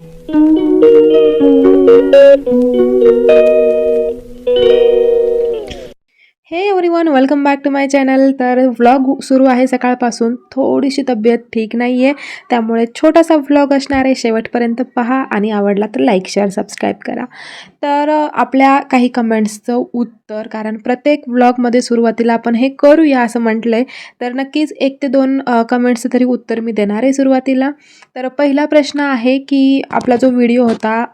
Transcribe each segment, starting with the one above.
Hey everyone welcome back to my channel तर vlog सुरू आहे सकाळपासून. थोडीशी तब्येत ठीक नाही आहे त्यामुळे छोटासा व्लॉग असणार आहे. शेवटपर्यंत पहा आणि आवडला तर लाईक शेअर सबस्क्राईब करा. तर आपल्या काही कमेंट्सचं तर कारण प्रत्येक व्लॉगमध्ये सुरुवातीला आपण हे करूया असं म्हटलं आहे तर नक्कीच एक ते दोन कमेंट्सचं तरी उत्तर मी देणार आहे सुरुवातीला. तर पहिला प्रश्न आहे की आपला जो व्हिडिओ होता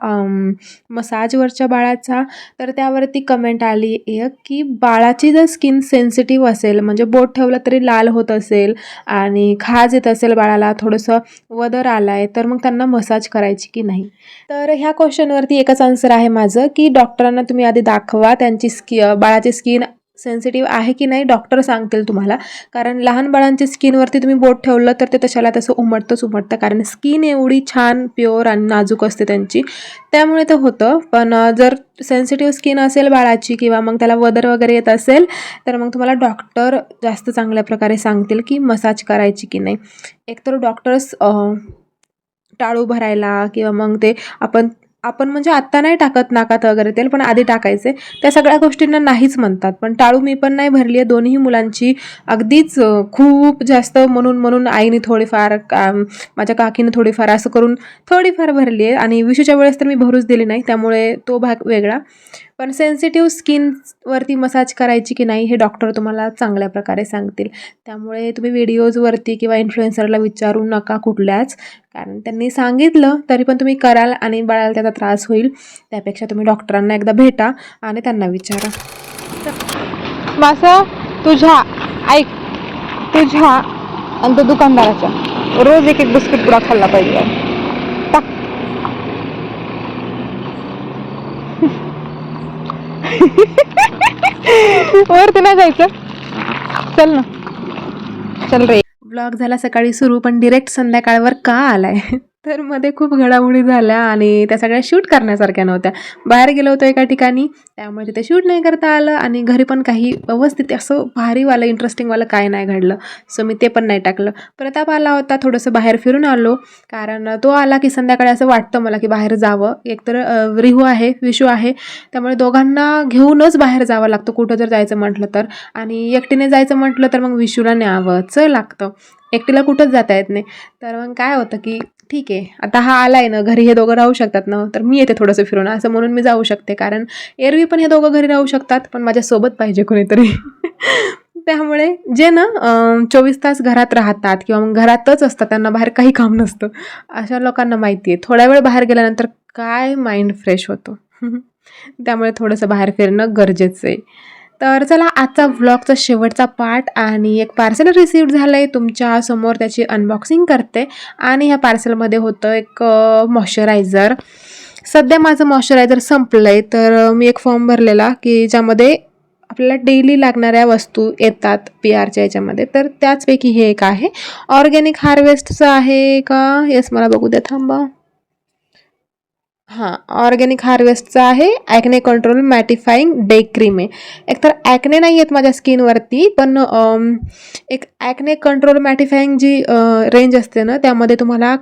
मसाजवरच्या बाळाचा तर त्यावरती कमेंट आली एक की बाळाची जर स्किन सेन्सिटिव्ह असेल म्हणजे बोट ठेवलं तरी लाल होत असेल आणि खाज येत असेल बाळाला थोडंसं वदर आलं आहे तर मग त्यांना मसाज करायची की नाही? तर ह्या क्वेश्चनवरती एकच आन्सर आहे माझं की डॉक्टरांना तुम्ही आधी दाखवा त्यांची स्कि बाळाची स्किन सेन्सिटिव्ह आहे की नाही डॉक्टर सांगतील तुम्हाला. कारण लहान बाळांच्या स्किनवरती तुम्ही बोट ठेवलं तर ते तशाला तसं उमटतंच उमटतं. कारण स्किन एवढी छान प्युअर आणि नाजूक असते त्यांची. त्यामुळे ते होतं. पण जर सेन्सिटिव्ह स्किन असेल बाळाची किंवा मग त्याला वदर वगैरे येत असेल तर मग तुम्हाला डॉक्टर जास्त चांगल्या प्रकारे सांगतील की मसाज करायची की नाही. एकतर डॉक्टर्स टाळू भरायला किंवा मग ते आपण आपण म्हणजे आत्ता नाही टाकत नाकात वगैरे तेल पण आधी टाकायचे. त्या सगळ्या गोष्टींना नाहीच म्हणतात. पण टाळू मी पण नाही भरली आहे. दोन्ही मुलांची अगदीच खूप जास्त म्हणून म्हणून आईने थोडीफार का माझ्या काकीनं थोडीफार असं करून थोडीफार भरली आहे. आणि विशूच्या वेळेस तर मी भरूच दिली नाही. त्यामुळे तो भाग वेगळा. पण सेन्सिटिव्ह स्किनवरती मसाज करायची की नाही हे डॉक्टर तुम्हाला चांगल्या प्रकारे सांगतील. त्यामुळे तुम्ही व्हिडिओजवरती किंवा इन्फ्लुएन्सरला विचारू नका कुठल्याच. कारण त्यांनी सांगितलं तरी पण तुम्ही कराल आणि बाळाला त्याचा त्रास होईल. त्यापेक्षा तुम्ही डॉक्टरांना एकदा भेटा आणि त्यांना विचारा. मासा तुझ्या ऐक. तुझ्या आणि तो दुकानदाराच्या. रोज एक एक बिस्किट पुडा खाल्ला पाहिजे. वरती नाही जायचं. चल ना. चल रे. ब्लॉग झाला सकाळी सुरू पण डिरेक्ट संध्याकाळवर का आलाय? तर मध्ये खूप घडामोडी झाल्या आणि त्या सगळ्या शूट करण्यासारख्या नव्हत्या. बाहेर गेलो होतो एका ठिकाणी त्यामुळे तिथे शूट नाही करता आलं आणि घरी पण काही व्यवस्थित असं भारीवालं इंटरेस्टिंगवालं काय नाही घडलं. सो मी ते पण नाही टाकलं. प्रताप आला होता थोडंसं बाहेर फिरून आलो कारण तो आला की संध्याकाळी असं वाटतं मला की बाहेर जावं. एकतर रिहू आहे विशू आहे त्यामुळे दोघांना घेऊनच बाहेर जावं लागतं कुठं जर जायचं म्हटलं तर. आणि एकटीने जायचं म्हटलं तर मग विशूला न्यावंच लागतं. एकटीला कुठंच जाता येत नाही. तर मग काय होतं की ठीक आहे आता हा आला आहे ना घरी हे दोघं राहू शकतात ना तर मी येते थोडंसं फिरून असं म्हणून मी जाऊ शकते कारण एरवी पण हे दोघं घरी राहू शकतात पण माझ्यासोबत पाहिजे कोणीतरी. त्यामुळे जे ना चोवीस तास घरात राहतात किंवा मग घरातच असतात त्यांना बाहेर काही काम नसतं अशा लोकांना माहिती आहे. थोड्या वेळ बाहेर गेल्यानंतर काय माइंड फ्रेश होतो? त्यामुळे थोडंसं बाहेर फिरणं गरजेचं आहे. तर चला आजचा व्लॉगचा शेवटचा पार्ट आणि एक पार्सल रिसिव्ह झालं आहे तुमच्यासमोर त्याची अनबॉक्सिंग करते. आणि ह्या पार्सलमध्ये होतं एक मॉइश्चरायझर सध्या माझं मॉइश्चरायझर संपलं आहे तर मी एक फॉर्म भरलेला की ज्यामध्ये आपल्याला डेली लागणाऱ्या वस्तू येतात पी आरच्या याच्यामध्ये. तर त्याचपैकी हे एक आहे. ऑर्गॅनिक हार्वेस्टचं आहे का? येस मला बघू द्या. थांबा. हां ऑर्गॅनिक हार्वेस्टचं आहे acne control mattifying day cream आहे. एकतर ॲक्ने नाही आहेत माझ्या स्किनवरती पण एक ॲक्ने कंट्रोल मॅटिफाईंग जी रेंज असते ना त्यामध्ये तुम्हाला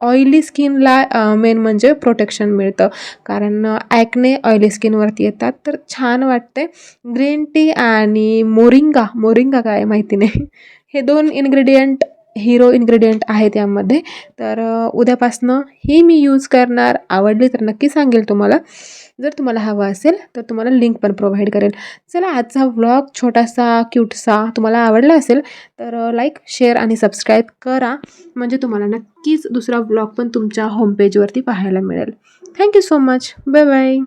ऑइली स्किनला मेन म्हणजे प्रोटेक्शन मिळतं. कारण ॲक्ने ऑइली स्किनवरती येतात तर छान वाटते ग्रीन टी आणि मोरिंगा मोरिंगा काय माहिती नाही. हे दोन इन्ग्रेडियंट हिरो इन्ग्रेडियंट आहेत यामध्ये तर उद्यापासनं ही मी यूज करणार आवडली तर नक्की सांगेल तुम्हाला. जर तुम्हाला हवा असेल तर तुम्हाला लिंक पण प्रोव्हाइड करेल. चला आजचा व्लॉग छोटासा क्यूटसा तुम्हाला आवडला असेल तर लाईक शेअर आणि सबस्क्राईब करा. म्हणजे तुम्हाला नक्कीच दुसरा व्लॉग पण तुमच्या होमपेजवरती पाहायला मिळेल. Thank you so much bye bye